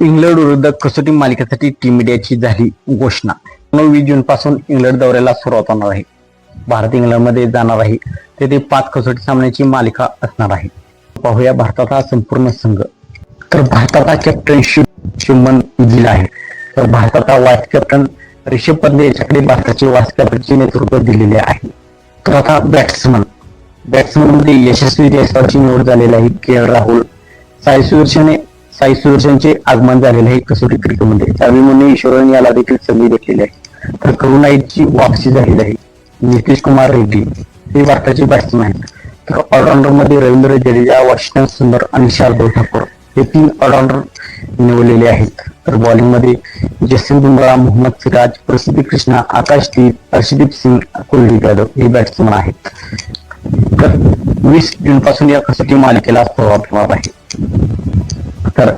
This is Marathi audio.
इंग्लंड विरुद्ध कसोटी मालिकेसाठी टीम इंडियाची झाली घोषणा. वीस जून पासून इंग्लंड दौऱ्याला सुरुवात होणार आहे. भारत इंग्लंडमध्ये जाणार आहे. तेथे पाच कसोटी सामन्याची मालिका असणार आहे. पाहूया भारताचा संपूर्ण संघ. तर भारताचा कॅप्टनशिप शुभमन गिल आहे. तर भारताचा वाईस कॅप्टन रिषभ पंत याच्याकडे भारताचे वाईस कॅप्टनचे नेतृत्व दिलेले आहे. तर आता बॅट्समन बॅट्समनमध्ये यशस्वी जयस्वालची निवड झालेली आहे. K L Rahul. साई सुदर्शने साई सुदर्शनचे आगमन झालेले आहे कसोटी क्रिकेटमध्ये अभिमन्यू ईश्वरन याला देखील संधी भेटलेली आहे. तर करुणाईची वापसी झालेली आहे. नितीश कुमार रेड्डी हे भारताचे बॅट्समॅन आहेत. तर ऑलराऊंडरमध्ये रवींद्र जडेजा वॉशिंग्टन सुंदर आणि शार्दूल ठाकूर हे तीन ऑलराऊंडर निवडलेले आहेत. तर बॉलिंगमध्ये जसप्रीत बुमराह मोहम्मद सिराज प्रसिद्धी कृष्णा आकाश दीप हर्षदीप सिंग कुलदीप यादव हे बॅट्समन आहेत. तर वीस जून पासून या कसोटी मालिकेला सुरुवात होणार आहे. तर